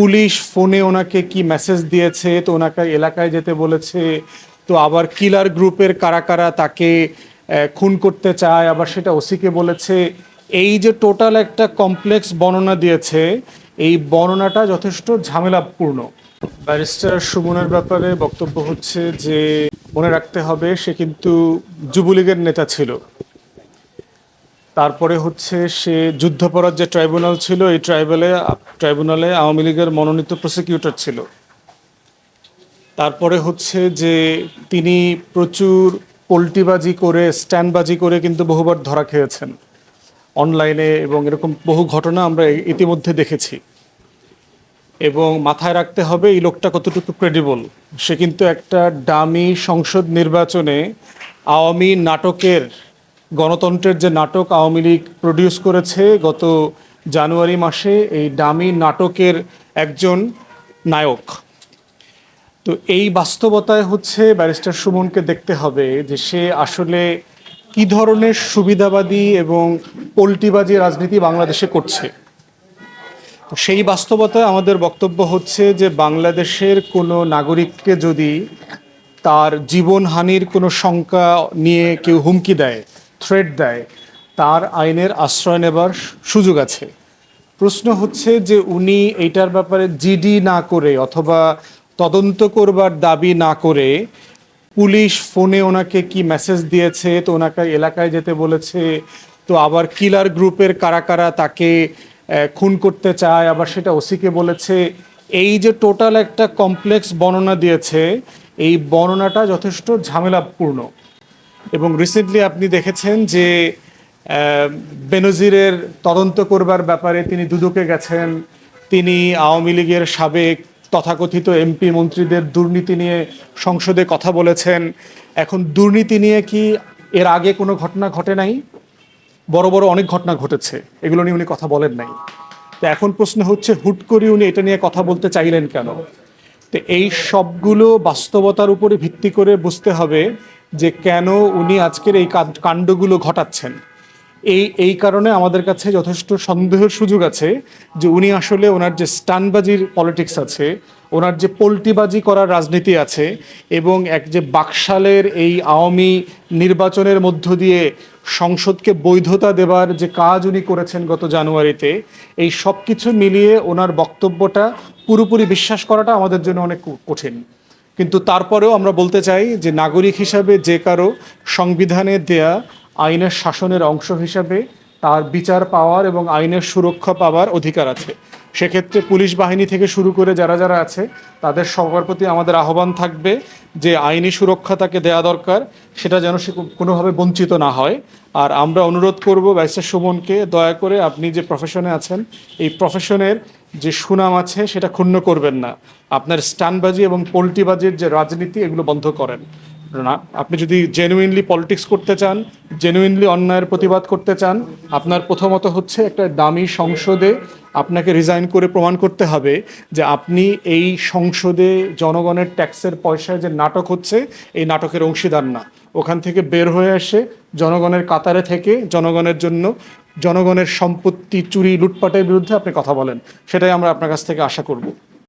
Police ফোনে ওনাকে কি মেসেজ দিয়েছে? তো ওনাকে এলাকায় যেতে বলেছে। তো আবার কিলার গ্রুপের কারা কারা তাকে খুন করতে চায়, আবার সেটা ওসিকে বলেছে। এই যে টোটাল একটা কমপ্লেক্স বর্ণনা দিয়েছে, এই বর্ণনাটা যথেষ্ট ঝামেলাপূর্ণ। ব্যারিস্টার সুমনের ব্যাপারে বক্তব্য হচ্ছে যে, মনে রাখতে হবে, সে কিন্তু যুবলীগের নেতা ছিল। তারপরে হচ্ছে সে যুদ্ধাপরাধ যে ট্রাইব্যুনাল ছিল, এই ট্রাইব্যুনালে ট্রাইব্যুনালে আওয়ামী লীগের মনোনীত প্রসিকিউটর ছিল। তারপরে হচ্ছে যে তিনি প্রচুর পোল্টিবাজি করে, স্ট্যান্ডবাজি করে কিন্তু বহুবার ধরা খেয়েছেন। অনলাইনে এবং এরকম বহু ঘটনা আমরা ইতিমধ্যে দেখেছি। এবং মাথায় রাখতে হবে, এই লোকটা কতটুকু ক্রেডিবল সে কিন্তু একটা ডামি সংসদ নির্বাচনে আওয়ামী নাটকের, গণতন্ত্রের যে নাটক আওয়ামী লীগ প্রডিউস করেছে গত জানুয়ারি মাসে এই ডামি নাটকের একজন নায়ক। তো এই বাস্তবতায় হচ্ছে ব্যারিস্টার সুমনকে দেখতে হবে যে সে আসলে কি ধরনের সুবিধাবাদী এবং পোল্টিবাজি রাজনীতি বাংলাদেশে করছে। সেই বাস্তবতায় আমাদের বক্তব্য হচ্ছে যে বাংলাদেশের কোনো নাগরিককে যদি তার জীবনহানির কোনো শঙ্কা নিয়ে কেউ হুমকি দেয় থ্রেট দেয়, তার আইনের আশ্রয় নেবার সুযোগ আছে। প্রশ্ন হচ্ছে যে উনি এইটার ব্যাপারে জিডি না করে অথবা তদন্ত করবার দাবি না করে পুলিশ ফোনে ওনাকে কি মেসেজ দিয়েছে, তো ওনাকে এলাকায় যেতে বলেছে, তো আবার কিলার গ্রুপের কারা কারা তাকে খুন করতে চায়, আবার সেটা ওসিকে বলেছে। এই যে টোটাল একটা কমপ্লেক্স বর্ণনা দিয়েছে, এই বর্ণনাটা যথেষ্ট ঝামেলাপূর্ণ। এবং রিসেন্টলি আপনি দেখেছেন যে বেনজিরের তদন্ত করবার ব্যাপারে তিনি দুদকে গেছেন। তিনি আওয়ামী লীগের সাবেক তথাকথিত এমপি মন্ত্রীদের দুর্নীতি নিয়ে সংসদে কথা বলেছেন। এখন দুর্নীতি নিয়ে কি এর আগে কোনো ঘটনা ঘটে নাই? বড় বড় অনেক ঘটনা ঘটেছে, এগুলো নিয়ে উনি কথা বলেন নাই। তো এখন প্রশ্ন হচ্ছে, হুট করে উনি এটা নিয়ে কথা বলতে চাইলেন কেন? তো এই সবগুলো বাস্তবতার উপরে ভিত্তি করে বুঝতে হবে যে কেন উনি আজকের এই কাণ্ডগুলো ঘটাচ্ছেন। এই এই কারণে আমাদের কাছে যথেষ্ট সন্দেহের সুযোগ আছে যে উনি আসলে ওনার যে স্টানবাজির পলিটিক্স আছে, ওনার যে পোল্টিবাজি করার রাজনীতি আছে এবং এক যে বাকশালের এই আওয়ামী নির্বাচনের মধ্য দিয়ে সংসদকে বৈধতা দেবার যে কাজ উনি করেছেন গত জানুয়ারিতে, এই সব কিছু মিলিয়ে ওনার বক্তব্যটা পুরোপুরি বিশ্বাস করাটা আমাদের জন্য অনেক কঠিন। কিন্তু তারপরেও আমরা বলতে চাই যে নাগরিক হিসাবে যে কারও সংবিধানে দেয়া আইনের শাসনের অংশ হিসাবে তার বিচার পাওয়ার এবং আইনের সুরক্ষা পাওয়ার অধিকার আছে। সেক্ষেত্রে পুলিশ বাহিনী থেকে শুরু করে যারা যারা আছে, তাদের সবার প্রতি আমাদের আহ্বান থাকবে যে আইনি সুরক্ষা তাকে দেওয়া দরকার, সেটা যেন সে কোনোভাবে বঞ্চিত না হয়। আর আমরা অনুরোধ করব ব্যারিস্টার সুমনকে দয়া করে আপনি যে প্রফেশনে আছেন, এই প্রফেশনের যে সুনাম আছে, সেটা ক্ষুণ্ণ করবেন না। আপনার স্টানবাজি এবং পোল্টিবাজির যে রাজনীতি, এগুলো বন্ধ করেন। আপনি যদি জেনুইনলি পলিটিক্স করতে চান জেনুইনলি অন্যায়ের প্রতিবাদ করতে চান, আপনার প্রথমত হচ্ছে একটা দামি সংসদে আপনাকে রিজাইন করে প্রমাণ করতে হবে যে আপনি এই সংসদে জনগণের ট্যাক্সের পয়সায় যে নাটক হচ্ছে, এই নাটকের অংশীদার না। ওখান থেকে বের হয়ে আসে জনগণের কাতারে থেকে জনগণের জন্য জনগণের সম্পত্তি চুরি লুটপাটের বিরুদ্ধে আপনি কথা বলেন। সেটাই আমরা আপনার কাছ থেকে আশা করব।